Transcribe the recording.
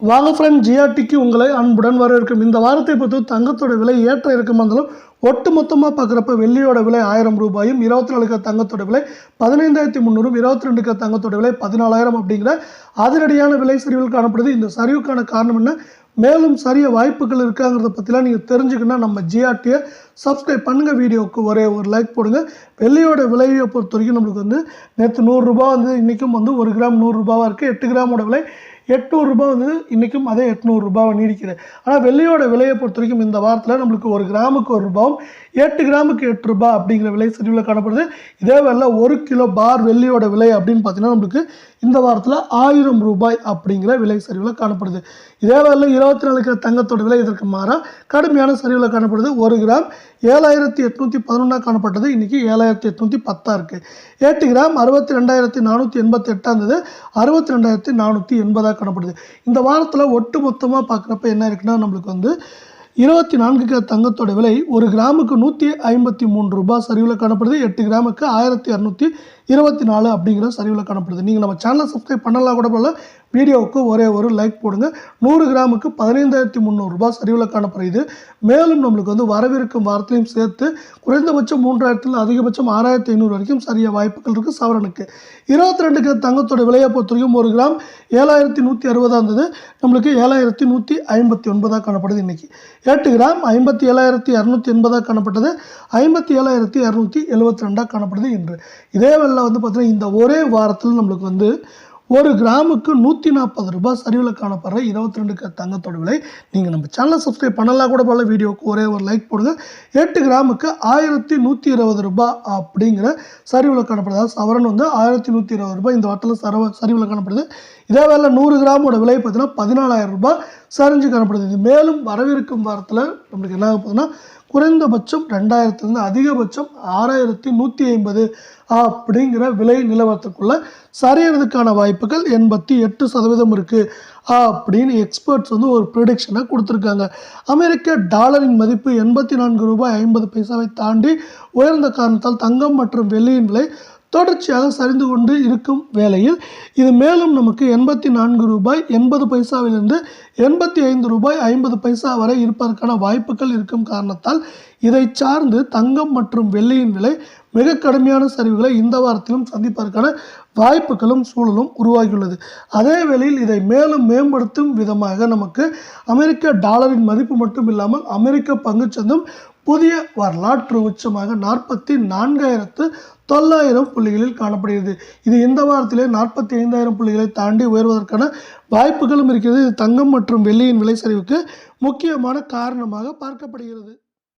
வாங்க ஃப்ரெண்ட் ஜிஆர்டிக்கு உங்களை அன்புடன் வரவேற்கும். இந்த வாரத்தை பொறுத்து தங்கத்தோட விலை ஏற்ற இருக்கும் வந்தாலும் ஒட்டு மொத்தமாக பார்க்குறப்ப வெள்ளியோட விலை ஆயிரம் ரூபாயும் இருபத்தி நாலுக்கு தங்கத்தோட விலை பதினைந்தாயிரத்தி முந்நூறும் இருபத்தி ரெண்டுக்கு தங்கத்தோட விலை பதினாலாயிரம் அப்படிங்கிற அதிரடியான விலை சரிவில் காணப்படுது. இந்த சரிவுக்கான காரணம் என்ன? மேலும் சரிய வாய்ப்புகள் இருக்காங்கிறத பற்றிலாம் நீங்கள் தெரிஞ்சுக்கணும்னா நம்ம ஜிஆர்டியை சப்ஸ்கிரைப் பண்ணுங்கள் வீடியோவுக்கு ஒரே ஒரு லைக் போடுங்க. வெள்ளியோட விலையை பொறுத்த வரைக்கும் நம்மளுக்கு வந்து நேற்று நூறுரூபா வந்து இன்றைக்கும் வந்து ஒரு கிராம் நூறுரூபாவாக இருக்குது எட்டு கிராமோட விலை எட்நூறுரூபா வந்து இன்றைக்கும் அதே எட்நூறுரூபாவை நீடிக்கிறது ஆனால் வெள்ளையோட விலையை பொறுத்த வரைக்கும் இந்த வாரத்தில் நம்மளுக்கு ஒரு கிராமுக்கு ஒரு ரூபாவும் எட்டு கிராமுக்கு எட்டு ரூபாய் அப்படிங்கிற விலை சரிவில் காணப்படுது. இதே வேலை ஒரு கிலோ பார் வெள்ளியோட விலை அப்படின்னு பார்த்தீங்கன்னா நம்மளுக்கு இந்த வாரத்தில் ஆயிரம் ரூபாய் அப்படிங்கிற விலை சரிவில் காணப்படுது. இதே வேலை இருபத்தி நாலு கிலோ தங்கத்தோட விலை இதற்கு மாறாக கடுமையான சரிவில் காணப்படுது. ஒரு கிராம் ஏழாயிரத்தி எட்நூற்றி பதினொன்றா காணப்பட்டது. இன்றைக்கி ஏழாயிரத்தி எட்நூற்றி பத்தாக இருக்குது எட்டு கிராம் அறுபத்தி ரெண்டாயிரத்தி நானூற்றி எண்பத்தி எட்டாக இருந்தது அறுபத்தி ரெண்டாயிரத்தி நானூற்றி எண்பதாக காணப்படுது. இந்த வாரத்தில் ஒட்டு மொத்தமாக பார்க்குறப்ப என்ன இருக்குன்னா நம்மளுக்கு வந்து இருபத்தி நான்கு கிலோ தங்கத்தோட விலை ஒரு கிராமுக்கு நூற்றி ஐம்பத்தி மூணு ரூபாய் சரிவில் காணப்படுது. எட்டு கிராமுக்கு ஆயிரத்தி இரநூத்தி இருபத்தி நாலு அப்படிங்கிற சரிவில் காணப்படுது. நீங்கள் நம்ம சேனலை சப்ஸ்கிரைப் பண்ணலாம் கூட போல வீடியோவுக்கு ஒரே ஒரு லைக் போடுங்க. நூறு கிராமுக்கு பதினைந்தாயிரத்தி முந்நூறுரூபா சரிவில் காணப்படுது மேலும் நம்மளுக்கு வந்து வரவிருக்கும் வாரத்திலையும் சேர்த்து குறைந்தபட்சம் மூன்றாயிரத்தில் அதிகபட்சம் ஆறாயிரத்தி ஐநூறு வரைக்கும் சரிய வாய்ப்புகள் இருக்குது சவரனுக்கு. இருபத்தி ரெண்டு கிலோ தங்கத்தோட விலையை பொறுத்த வரைக்கும் ஒரு கிராம் ஏழாயிரத்தி நூற்றி அறுபதாக இருந்தது. நம்மளுக்கு ஏழாயிரத்தி நூற்றி ஐம்பத்தி ஒன்பதாக காணப்படுது இன்றைக்கி எட்டு கிராம் ஐம்பத்தி ஏழாயிரத்தி இரநூத்தி எண்பதாக காணப்பட்டது. ஐம்பத்தி ஏழாயிரத்தி இரநூத்தி எழுபத்தி ரெண்டாக காணப்படுது இன்று. இதே வேலை வந்து பார்த்திங்கன்னா இந்த ஒரே வாரத்தில் நம்மளுக்கு வந்து ஒரு கிராமுக்கு நூற்றி நாற்பது ரூபாய் சரிவில் காணப்படுற இருபத்தி ரெண்டு க தங்கத்தோட விலை நீங்கள் நம்ம சேனலை சப்ஸ்கிரைப் பண்ணலாம் கூட போல வீடியோவுக்கு ஒரே ஒரு லைக் போடுங்க. எட்டு கிராமுக்கு ஆயிரத்தி நூற்றி இருபது ரூபாய் அப்படிங்கிற சரிவில் காணப்படுது. அதாவது சவரன் வந்து ஆயிரத்தி நூற்றி இருபது ரூபாய் இந்த வாரத்தில் சரவ சரிவில் காணப்படுது. இதே வேலை நூறு கிராமோட விலை பார்த்தீங்கன்னா பதினாலாயிரம் ரூபாய் சரிஞ்சு காணப்படுது. இது மேலும் வரவிருக்கும் வாரத்தில் நம்மளுக்கு என்ன ஆக போகுதுன்னா குறைந்தபட்சம் ரெண்டாயிரத்துலேருந்து அதிகபட்சம் ஆறாயிரத்தி நூற்றி ஐம்பது அப்படிங்கிற விலை நிலவரத்துக்குள்ள சரியறதுக்கான வாய்ப்புகள் எண்பத்தி எட்டு சதவீதம் இருக்குது அப்படின்னு எக்ஸ்பர்ட்ஸ் வந்து ஒரு ப்ரிடிக்ஷனை கொடுத்துருக்காங்க. அமெரிக்க டாலரின் மதிப்பு எண்பத்தி நான்கு ரூபாய் ஐம்பது பைசாவை தாண்டி உயர்ந்த காரணத்தால் தங்கம் மற்றும் வெள்ளியின் விலை தொடர்ச்சியாக சரிந்து கொண்டு இருக்கும் வேளையில் இது மேலும் நமக்கு எண்பத்தி நான்கு ரூபாய் எண்பது பைசாவிலிருந்து எண்பத்தி ஐந்து ரூபாய் ஐம்பது பைசா வரை இருப்பதற்கான வாய்ப்புகள் இருக்கும் காரணத்தால் இதை சார்ந்து தங்கம் மற்றும் வெள்ளியின் விலை மிக கடுமையான சரிவுகளை இந்த வாரத்திலும் சந்திப்பதற்கான வாய்ப்புகளும் சூழலும் உருவாகியுள்ளது. அதே வேளையில் இதை மேலும் மேம்படுத்தும் விதமாக நமக்கு அமெரிக்க டாலரின் மதிப்பு மட்டும் இல்லாமல் அமெரிக்க பங்குச்சந்தும் புதிய வரலாற்று உச்சமாக நாற்பத்தி நான்காயிரத்து தொள்ளாயிரம் புள்ளிகளில் காணப்படுகிறது. இது இந்த வாரத்திலே நாற்பத்தி ஐந்தாயிரம் புள்ளிகளை தாண்டி உயர்வதற்கான வாய்ப்புகளும் இருக்கிறது. இது தங்கம் மற்றும் வெள்ளியின் விலை சரிவுக்கு முக்கியமான காரணமாக பார்க்கப்படுகிறது.